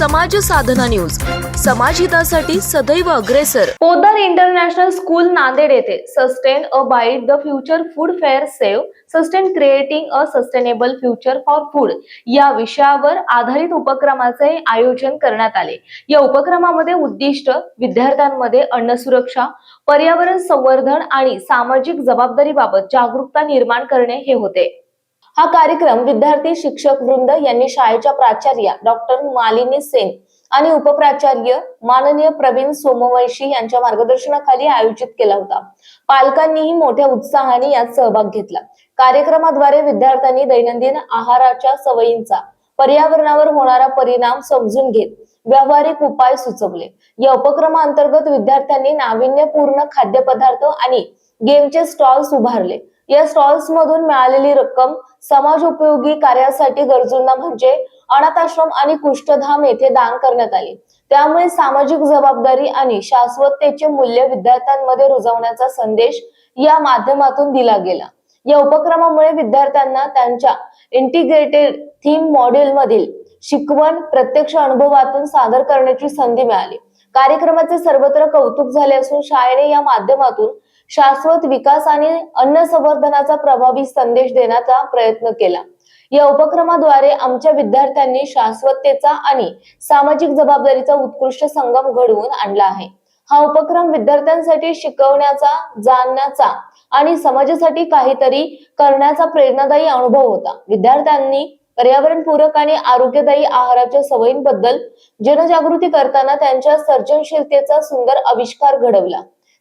समाज साधना न्यूज. समाजहितासाठी सदैव अग्रेसर. पोदार इंटरनॅशनल स्कूल नांदेड येथे sustain a bite the future food fair save sustain creating a sustainable future for food या विषयावर आधारित उपक्रमाचे आयोजन करण्यात आले. या उपक्रमामध्ये उद्दिष्ट विद्यार्थ्यांमध्ये अन्न सुरक्षा पर्यावरण संवर्धन आणि सामाजिक जबाबदारीबाबत जागरूकता निर्माण करणे हे होते. हा कार्यक्रम विद्यार्थी शिक्षक वृंद यांनी शाळेच्या प्राचार्या डॉक्टर मालिनी सेन आणि उपप्राचार्य माननीय प्रवीण सोमवंशी यांच्या मार्गदर्शनाखाली आयोजित केला होता. पालकांनीही मोठ्या उत्साहाने यात सहभाग घेतला. कार्यक्रमाद्वारे विद्यार्थ्यांनी दैनंदिन आहाराच्या सवयींचा पर्यावरणावर होणारा परिणाम समजून घेत व्यावहारिक उपाय सुचवले. या उपक्रमाअंतर्गत विद्यार्थ्यांनी नाविन्यपूर्ण खाद्यपदार्थ आणि गेमचे स्टॉल्स उभारले. या स्टॉल्स मधून मिळालेली रक्कम समाज उपयोगी कार्यासाठी गरजूंना म्हणजे अनाथाश्रम आणि कुष्ठधाम येथे दान करण्यात आले. त्यामुळे सामाजिक जबाबदारी आणि शाश्वततेचे मूल्य विद्यार्थ्यांमध्ये रुजवण्याचा संदेश या माध्यमातून दिला गेला. या उपक्रमामुळे विद्यार्थ्यांना त्यांच्या इंटिग्रेटेड थीम मॉड्यूल मधील शिकवण प्रत्यक्ष अनुभवातून सादर करण्याची संधी मिळाली. कार्यक्रमाचे सर्वत्र कौतुक झाले असून शाळेने या माध्यमातून शाश्वत विकास आणि अन्न संवर्धनाचा प्रभावी संदेश देण्याचा प्रयत्न केला. या उपक्रमाद्वारे आमच्या विद्यार्थ्यांनी शाश्वततेचा आणि सामाजिक जबाबदारीचा उत्कृष्ट संगम घडवून आणला आहे. हा उपक्रम विद्यार्थ्यांसाठी शिकवण्याचा जाणण्याचा आणि समाजासाठी काहीतरी करण्याचा प्रेरणादायी अनुभव होता. विद्यार्थ्यांनी पर्यावरणपूरक आणि आरोग्यदायी आहाराच्या सवयींबद्दल जनजागृती करताना त्यांच्या सर्जनशीलतेचा सुंदर आविष्कार घडवला.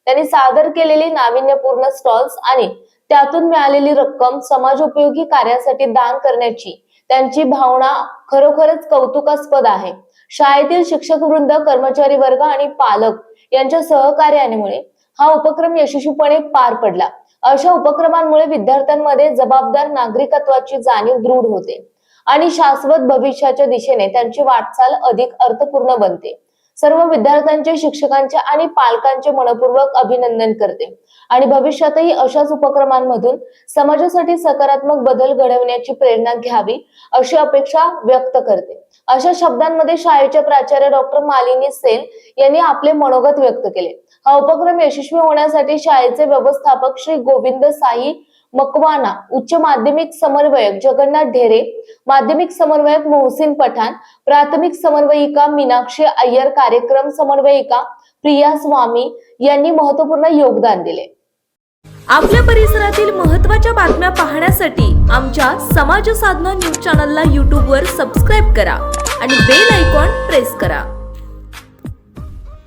त्यांनी सादर केलेली नाविन्यपूर्ण स्टॉल्स आणि त्यातून मिळालेली रक्कम समाजोपयोगी कार्यासाठी दान करण्याची त्यांची भावना खरोखरच कौतुकास्पद आहे. शाळेतील शिक्षक वृंद कर्मचारी वर्ग आणि पालक यांच्या सहकार्यामुळे हा उपक्रम यशस्वीपणे पार पडला. अशा उपक्रमांमुळे विद्यार्थ्यांमध्ये जबाबदार नागरिकत्वाची जाणीव दृढ होते आणि शाश्वत भविष्याच्या दिशेने त्यांची वाटचाल अधिक अर्थपूर्ण बनते. सर्व विद्यार्थ्यांचे शिक्षकांचे आणि पालकांचे मनपूर्वक अभिनंदन करते. आणि भविष्यातही अशाच उपक्रमांमधून समाजासाठी सकारात्मक बदल घडवण्याची प्रेरणा घ्यावी अशी अपेक्षा व्यक्त करते. अशा शब्दांमध्ये शाळेच्या प्राचार्य डॉक्टर मालिनी सेन यांनी आपले मनोगत व्यक्त केले. हा उपक्रम यशस्वी होण्यासाठी शाळेचे व्यवस्थापक श्री गोविंद साई मकवाना उच्च माध्यमिक समन्वयक जगन्नाथ ढेरे माध्यमिक समन्वयक मोहसिन पठाण प्राथमिक समन्वयिका मीनाक्षी अय्यर कार्यक्रम समन्वयिका प्रिया स्वामी यांनी महत्त्वपूर्ण योगदान दिले. आपल्या परिसरातील महत्त्वाच्या बातम्या पाहण्यासाठी आमच्या समाज साधना न्यूज चॅनलला यूट्यूबवर सबस्क्राईब करा आणि बेल आयकॉन प्रेस करा.